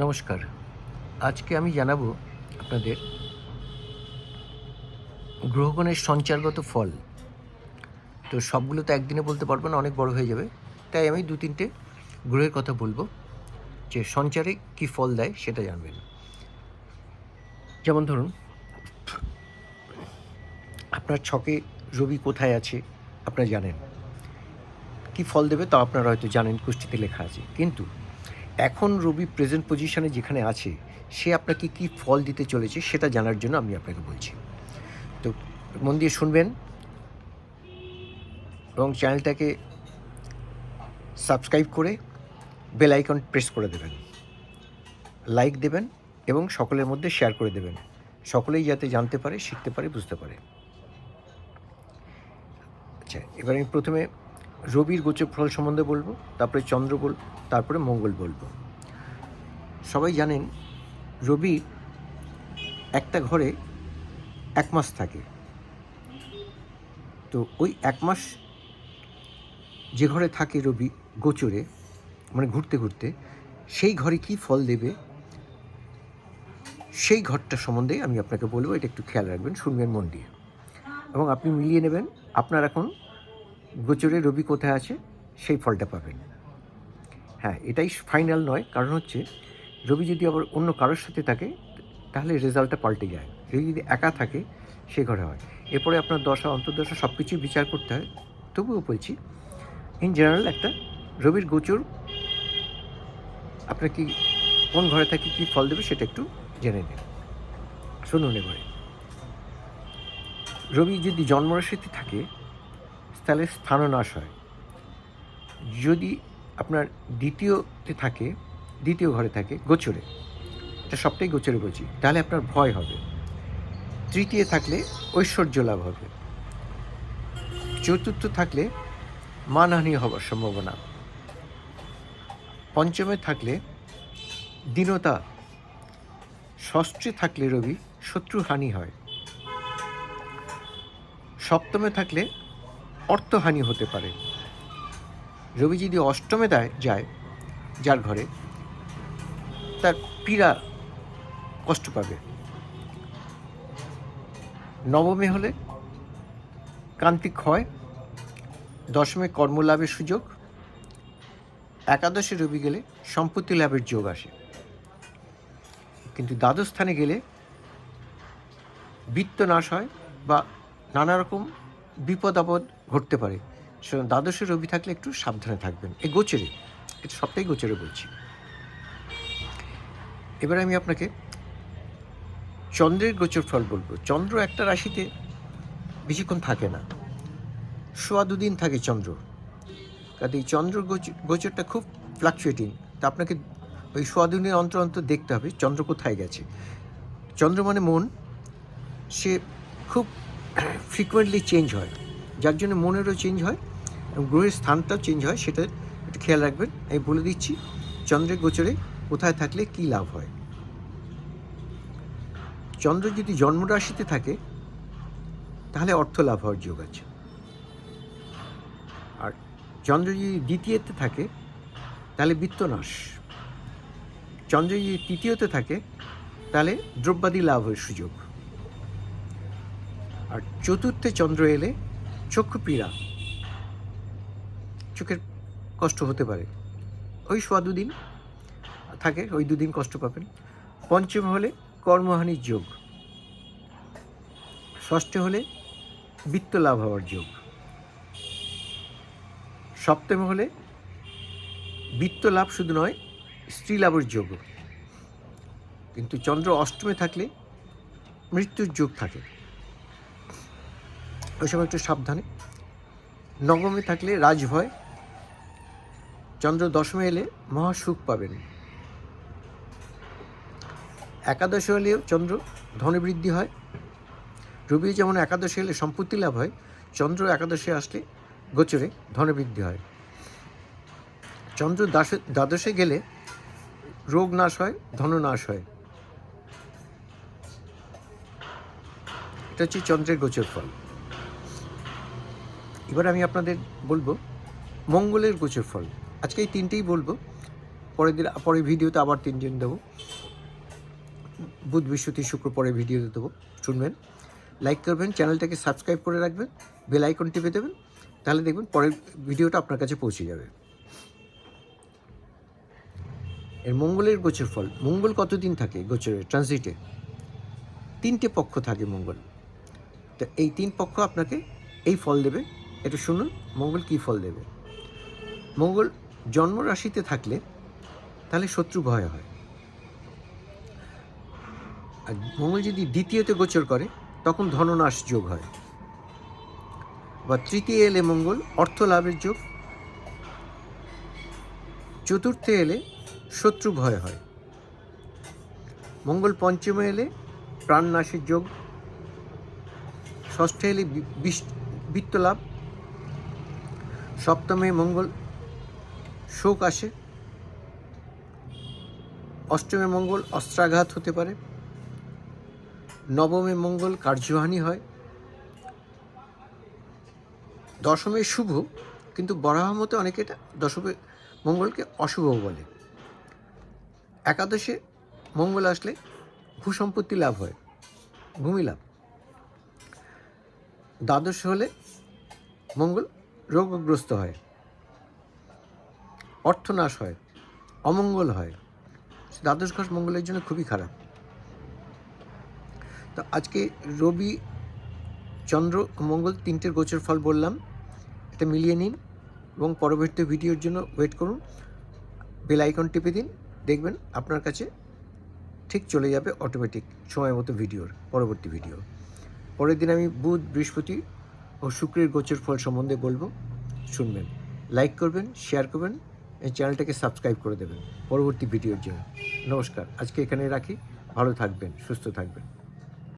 নমস্কার। আজকে আমি জানাব আপনাদের গ্রহগণের সঞ্চারগত ফল। তো সবগুলো তো একদিনে বলতে পারব না, অনেক বড় হয়ে যাবে। তাই আমি দু তিনটে গ্রহের কথা বলব, যে সঞ্চারে কি ফল দেয় সেটা জানবেন। যেমন ধরুন, আপনার ছকে রবি কোথায় আছে আপনারা জানেন। কি ফল দেবে তা আপনারা হয়তো জানেন, কুষ্টিতে লেখা আছে। কিন্তু এখন রবি প্রেজেন্ট পজিশনে যেখানে আছে, সে আপনাকে কি ফল দিতে চলেছে সেটা জানার জন্য আমি আপনাকে বলছি। তো মন দিয়ে শুনবেন এবং চ্যানেলটাকে সাবস্ক্রাইব করে বেল আইকন প্রেস করে দেবেন। লাইক দেবেন এবং সকলের মধ্যে শেয়ার করে দেবেন। সকলেই যাতে জানতে পারে, শিখতে পারে, বুঝতে পারে। আচ্ছা এবার আমি প্রথমে রবির গোচর ফল সম্বন্ধে বলব, তারপরে চন্দ্র বলব তারপরে মঙ্গল বলব। সবাই জানেন, রবি একটা ঘরে এক মাস থাকে। তো ওই এক মাস যে ঘরে থাকে রবি গোচরে মানে ঘুরতে ঘুরতে, সেই ঘরে কি ফল দেবে? সেই ঘরটা সম্বন্ধে আমি আপনাকে বলব, এটা একটু খেয়াল রাখবেন, শুনবেন মন দিয়ে। এবং আপনি মিলিয়ে নেবেন, আপনার এখন গোচরে রবি কোথায় আছে, সেই ফলটা পাবেন। হ্যাঁ এটাই ফাইনাল নয়, কারণ হচ্ছে রবি যদি আবার অন্য কারোর সাথে থাকে, তাহলে রেজাল্টটা পাল্টে যায়। রবি যদি একা থাকে, সে ঘরে হয়। এরপরে আপনার দশা, অন্তর্দশা সব কিছুই বিচার করতে হয়। তবুও বলছি ইন জেনারেল একটা রবির গোচর, আপনার কি কোন ঘরে থাকে, কী ফল দেবে সেটা একটু জেনে নিন। শুনুন এবারে। রবি যদি জন্মরাশিতে থাকে তাহলে স্থাননাশ হয়। যদি আপনার দ্বিতীয়তে থাকে, দ্বিতীয় ঘরে থাকে গোচরে, এটা সবটাই গোচরে বলছি, তাহলে আপনার ভয় হবে। তৃতীয় থাকলে ঐশ্বর্য লাভ হবে। চতুর্থ থাকলে মানহানি হবার সম্ভাবনা। পঞ্চমে থাকলে দীনতা। ষষ্ঠে থাকলে রবি, শত্রুহানি হয়। সপ্তমে থাকলে অর্থহানি হতে পারে। রবি যদি অষ্টমে দেয়, যায় যার ঘরে, তার পীড়া কষ্ট পাবে। নবমে হলে কান্তি ক্ষয়, দশমে কর্মলাভের সুযোগ, একাদশে রবি গেলে সম্পত্তি লাভের যোগ আসে। কিন্তু দ্বাদশ স্থানে গেলে বৃত্ত নাশ হয় বা নানা রকম বিপদ আপদ ঘটতে পারে। সুতরাং দ্বাদশে রবি থাকলে একটু সাবধানে থাকবেন। এই গোচরে এটা সবটাই গোচরে বলছি। এবার আমি আপনাকে চন্দ্রের গোচর ফল বলব। চন্দ্র একটা রাশিতে বেশিক্ষণ থাকে না। সোয়া দুদিন থাকে চন্দ্র। কাজে এই চন্দ্র গোচ- গোচরটা খুব ফ্লাকচুয়েটিং তা আপনাকে ওই সোয়া দুদিনের অন্তর অন্তর দেখতে হবে, চন্দ্র কোথায় গেছে। চন্দ্র মানে মন। সে খুব ফ্রিকুয়েন্টলি চেঞ্জ হয়। যার জন্য মনেরও চেঞ্জ হয় এবং গ্রহের স্থানটাও চেঞ্জ হয়, সেটা একটু খেয়াল রাখবেন। আমি বলে দিচ্ছি, চন্দ্রের গোচরে কোথায় থাকলে কী লাভ হয়? চন্দ্র যদি জন্মরাশিতে থাকে, তাহলে অর্থ লাভ হওয়ার যোগ আছে। আর চন্দ্র যদি দ্বিতীয়তে থাকে, তাহলে বিত্তনাশ। চন্দ্র যদি তৃতীয়তে থাকে, তাহলে দ্রব্যাদি লাভ লাভের সুযোগ। আর চতুর্থে চন্দ্র এলে চক্ষু পীড়া চোখের কষ্ট হতে পারে। ওই সোয়া দুদিন থাকে, ওই দুদিন কষ্ট পাবেন। পঞ্চম হলে কর্মহানির যোগ। ষষ্ঠে হলে বৃত্ত লাভ হওয়ার যোগ। সপ্তম হলে বৃত্ত লাভ শুধু নয় স্ত্রী লাভের যোগ। কিন্তু চন্দ্র অষ্টমে থাকলে মৃত্যুর যোগ থাকে। ওই সময় একটু সাবধানে। নবমে থাকলে রাজভয় চন্দ্র দশমে এলে মহাসুখ পাবেন। একাদশে হলেও চন্দ্র ধনবৃদ্ধি হয়। রবি যেমন একাদশে এলে সম্পত্তি লাভ হয়, চন্দ্র একাদশে আসলে গোচরে ধনবৃদ্ধি হয়। চন্দ্র দাসে, দ্বাদশে গেলে রোগ নাশ হয় ধন নাশ হয়। এটা হচ্ছে চন্দ্রের গোচর ফল। এবার আমি আপনাদের বলব, মঙ্গলের গোচর ফল। আজকে এই তিনটেই বলব। পরের দিন, পরের ভিডিওতে আবার তিনজন দেবো। বুধ, বৃহস্পতি, শুক্র পরের ভিডিওতে দেবো। শুনবেন। লাইক করবেন, চ্যানেলটাকে সাবস্ক্রাইব করে রাখবেন, বেল আইকন টিপে দেবেন। তাহলে দেখবেন পরের ভিডিওটা আপনার কাছে পৌঁছে যাবে। এর মঙ্গলের গোচর ফল। মঙ্গল কতদিন থাকে গোচরে ট্রানজিটে তিনটে পক্ষ থাকে মঙ্গল। তো এই তিন পক্ষ আপনাকে এই ফল দেবে। এটা শুনুন, মঙ্গল কী ফল দেবে? মঙ্গল জন্ম রাশিতে থাকলে তাহলে শত্রু ভয় হয়। আর মঙ্গল যদি দ্বিতীয়তে গোচর করে, তখন ধননাশ যোগ হয়। বা তৃতীয় এলে মঙ্গল অর্থ লাভের যোগ। চতুর্থে এলে শত্রু ভয় হয়। মঙ্গল পঞ্চমে এলে প্রাণনাশের যোগ। ষষ্ঠে এলে বিত্ত লাভ সপ্তমে মঙ্গল শোক আসে। অষ্টমে মঙ্গল অস্ত্রাঘাত হতে পারে। নবমে মঙ্গল কার্যহানি হয়। দশমে শুভ, কিন্তু বরাহ মতে অনেকে এটা দশমে মঙ্গলকে অশুভ বলে। একাদশে মঙ্গল আসলে ভূসম্পত্তি লাভ হয়, ভূমি লাভ। দ্বাদশ হলে মঙ্গল রোগগ্রস্ত হয়, অর্থনাশ হয়, অমঙ্গল হয়। দ্বাদশ ঘর মঙ্গলের জন্য খুবই খারাপ। তো আজকে রবি, চন্দ্র, মঙ্গল তিনটের গোচর ফল বললাম। এটা মিলিয়ে নিন এবং পরবর্তী ভিডিওর জন্য ওয়েট করুন। বেল আইকন টিপে দিন। দেখবেন আপনার কাছে ঠিক চলে যাবে অটোমেটিক সময় মতো ভিডিওর, পরবর্তী ভিডিও। পরের দিন আমি বুধ, বৃহস্পতি ও শুক্রের গোচর ফল সম্বন্ধে বলব, শুনবেন লাইক করবেন শেয়ার করবেন, এই চ্যানেলটাকে সাবস্ক্রাইব করে দেবেন। পরবর্তী ভিডিওর জন্য। নমস্কার, আজকে এখানে রাখি। ভালো থাকবেন, সুস্থ থাকবেন।